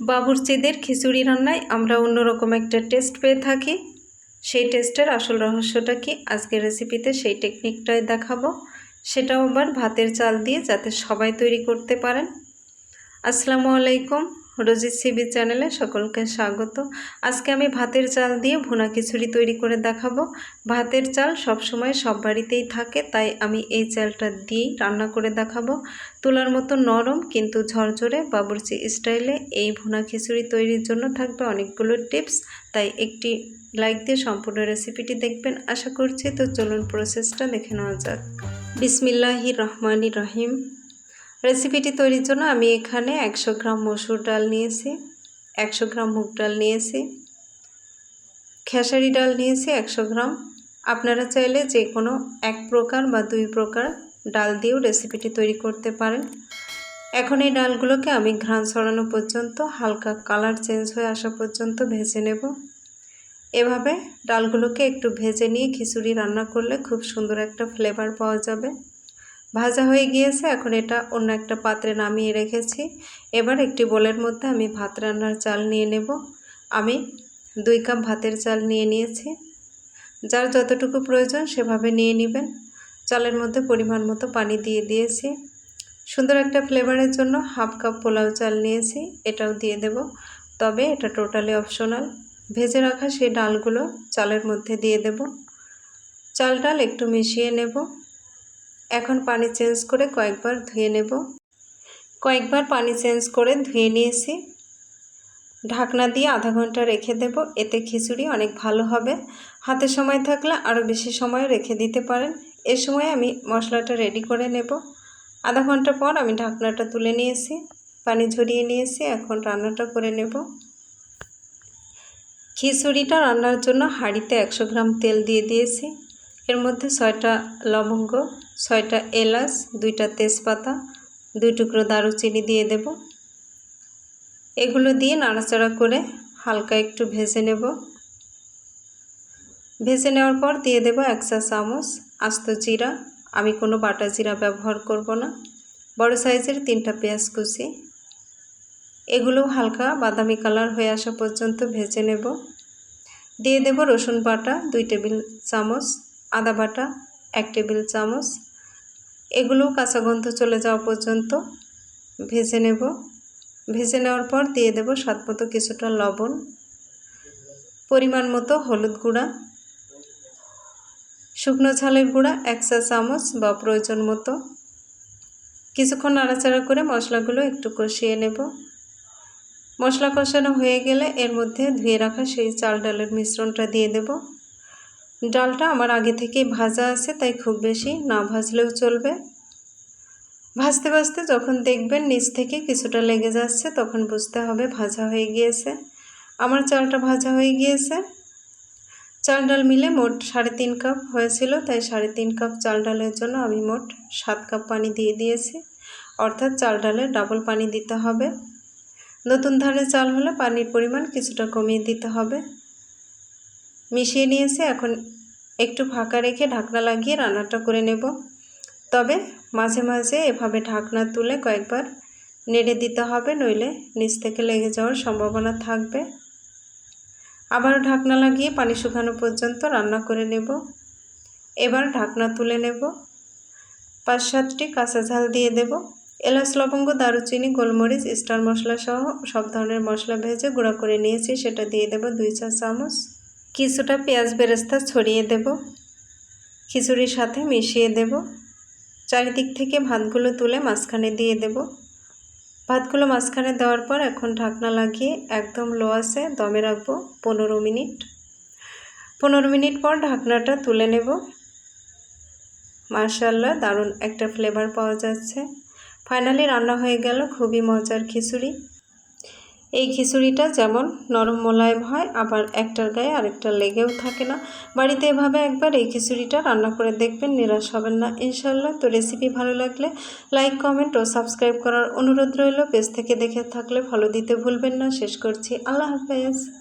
বাবুর্চিদের খিচুড়ি রান্নায় আমরা অন্যরকম একটা টেস্ট পেয়ে থাকি। সেই টেস্টের আসল রহস্যটা কি? আজকের রেসিপিতে সেই টেকনিকটাই দেখাবো। সেটাও আবার ভাতের চাল দিয়ে যাতে সবাই তৈরি করতে পারেন। আসসালামু আলাইকুম। রোজিত সিবি চ্যানেলে সকলকে স্বাগত। আজকে আমি ভাতের চাল দিয়ে ভুনা খিচুড়ি তৈরি করে দেখাবো। ভাতের চাল সব সময় সব বাড়িতেই থাকে, তাই আমি এই চালটা দিয়েই রান্না করে দেখাবো। তুলার মতো নরম কিন্তু ঝরঝরে বাবুর্চি স্টাইলে এই ভুনা খিচুড়ি তৈরির জন্য থাকবে অনেকগুলো টিপস। তাই একটি লাইক দিয়ে সম্পূর্ণ রেসিপিটি দেখবেন। আশা করছি তো চলুন প্রসেসটা দেখে নেওয়া যাক। বিসমিল্লাহি রহমানি রহিম। রেসিপিটি তৈরির জন্য আমি এখানে একশো গ্রাম মসুর ডাল নিয়েছি, একশো গ্রাম মুগ ডাল নিয়েছি, খেসারি ডাল নিয়েছি একশো গ্রাম। আপনারা চাইলে যে কোনো এক প্রকার বা দুই প্রকার ডাল দিয়েও রেসিপিটি তৈরি করতে পারেন। এখন এই ডালগুলোকে আমি ঘ্রাণ ছড়ানো পর্যন্ত, হালকা কালার চেঞ্জ হয়ে আসা পর্যন্ত ভেজে নেব। এভাবে ডালগুলোকে একটু ভেজে নিয়ে খিচুড়ি রান্না করলে খুব সুন্দর একটা ফ্লেভার পাওয়া যাবে। ভাজা হয়ে গিয়েছে, এখন এটা অন্য একটা পাত্রে নামিয়ে রেখেছি। এবার একটি বোলের মধ্যে আমি ভাত রান্নার চাল নিয়ে নেব। আমি দুই কাপ ভাতের চাল নিয়ে নিয়েছি। যার যতটুকু প্রয়োজন সেভাবে নিয়ে নেবেন। চালের মধ্যে পরিমাণ মতো পানি দিয়ে দিয়েছি। সুন্দর একটা ফ্লেভারের জন্য হাফ কাপ পোলাও চাল নিয়েছি, এটাও দিয়ে দেব। তবে এটা টোটালি অপশনাল। ভেজে রাখা সেই ডালগুলো চালের মধ্যে দিয়ে দেব। চাল ডাল একটু মিশিয়ে নেব। এখন পানি চেঞ্জ করে কয়েকবার ধুয়ে নেব। কয়েকবার পানি চেঞ্জ করে ধুয়ে নিয়েছি। ঢাকনা দিয়ে আধা ঘণ্টা রেখে দেব, এতে খিচুড়ি অনেক ভালো হবে। হাতে সময় থাকলে আরও বেশি সময় রেখে দিতে পারেন। এ সময় আমি মশলাটা রেডি করে নেব। আধা ঘণ্টা পর আমি ঢাকনাটা তুলে নিয়েছি, পানি ঝরিয়ে নিয়েছি, এখন রান্নাটা করে নেব। খিচুড়িটা রান্নার জন্য হাঁড়িতে একশো গ্রাম তেল দিয়ে দিয়েছি। এর মধ্যে ছয়টা লবঙ্গ, ছয়টা এলাচ, দুইটা তেজপাতা, দুই টুকরো দারুচিনি দিয়ে দেব। এগুলো দিয়ে নাড়াচাড়া করে হালকা একটু ভেজে নেব। ভেজে নেওয়ার পর দিয়ে দেব এক চা চামচ আস্ত জিরা। আমি কোনো বাটা জিরা ব্যবহার করব না। বড় সাইজের তিনটা পেঁয়াজ কুচি। এগুলো হালকা বাদামি কালার হয়ে আসা পর্যন্ত ভেজে নেব। দিয়ে দেব রসুন বাটা, দুই টেবিল চামচ আদা বাটা, এক টেবিল চামচ। এগুলো কাঁচা গন্ধ চলে যাওয়া পর্যন্ত ভেজে নেব। ভেজে নেওয়ার পর দিয়ে দেব স্বাদ মতো কিছুটা লবণ, পরিমাণ মতো হলুদ গুঁড়া, শুকনো ঝালের গুঁড়া এক চা চামচ বা প্রয়োজন মতো। কিছুক্ষণ নাড়াচাড়া করে মশলাগুলো একটু কষিয়ে নেব। মশলা কষানো হয়ে গেলে এর মধ্যে ধুয়ে রাখা সেই চাল ডালের মিশ্রণটা দিয়ে দেব। ডালটা আমার আগে থেকেই ভাজা আছে, তাই খুব বেশি না ভাজলেও চলবে। ভাজতে ভাজতে যখন দেখবেন নিচ থেকে কিছুটা লেগে যাচ্ছে, তখন বুঝতে হবে ভাজা হয়ে গিয়েছে। আমার চালটা ভাজা হয়ে গিয়েছে। চাল ডাল মিলে মোট সাড়ে তিন কাপ হয়েছিল, তাই সাড়ে তিন কাপ চাল ডালের জন্য আমি মোট সাত কাপ পানি দিয়ে দিয়েছি। অর্থাৎ চাল ডালে ডাবল পানি দিতে হবে। নতুন ধানের চাল হলে পানির পরিমাণ কিছুটা কমিয়ে দিতে হবে। মিশিয়ে নিয়েছি, এখন একটু ফাঁকা রেখে ঢাকনা লাগিয়ে রান্নাটা করে নেব। তবে মাঝে মাঝে এভাবে ঢাকনা তুলে কয়েকবার নেড়ে দিতে হবে, নইলে নিচ থেকে লেগে যাওয়ার সম্ভাবনা থাকবে। আবার ঢাকনা লাগিয়ে পানি শুকানো পর্যন্ত রান্না করে নেব। এবার ঢাকনা তুলে নেব। পাঁচ সাতটি কাঁচা ঝাল দিয়ে দেব। এলাচ, লবঙ্গ, দারুচিনি, গোলমরিচ, স্টার মশলা সহ সব ধরনের মশলা ভেজে গুঁড়া করে নিয়েছি, সেটা দিয়ে দেব দুই চা চামচ। কিছুটা পেঁয়াজ বেরেস্তা ছড়িয়ে দেব, খিচুড়ির সাথে মিশিয়ে দেব, চারিদিক থেকে ভাতগুলো তুলে মাঝখানে দিয়ে দেব। ভাতগুলো মাঝখানে দেওয়ার পর এখন ঢাকনা লাগিয়ে একদম লো আছে, দমে রাখব পনেরো মিনিট। পনেরো মিনিট পর ঢাকনাটা তুলে নেব। মার্শাল্লাহ দারুণ একটা ফ্লেভার পাওয়া যাচ্ছে। ফাইনালি রান্না হয়ে গেল খুবই মজার খিচুড়ি। এই খিচুড়িটা যেমন নরম মোলায়েম হয়, আবার একটার গায়ে আরেকটা লেগেও থাকে না। বাড়িতে এভাবে একবার এই খিচুড়িটা রান্না করে দেখবেন, নিরাশ হবেন না। ইনশাল্লাহ তো রেসিপি ভালো লাগলে লাইক কমেন্ট ও সাবস্ক্রাইব করার অনুরোধ রইল। পেজ থেকে দেখে থাকলে ফলো দিতে ভুলবেন না। শেষ করছি। আল্লাহ হাফেজ।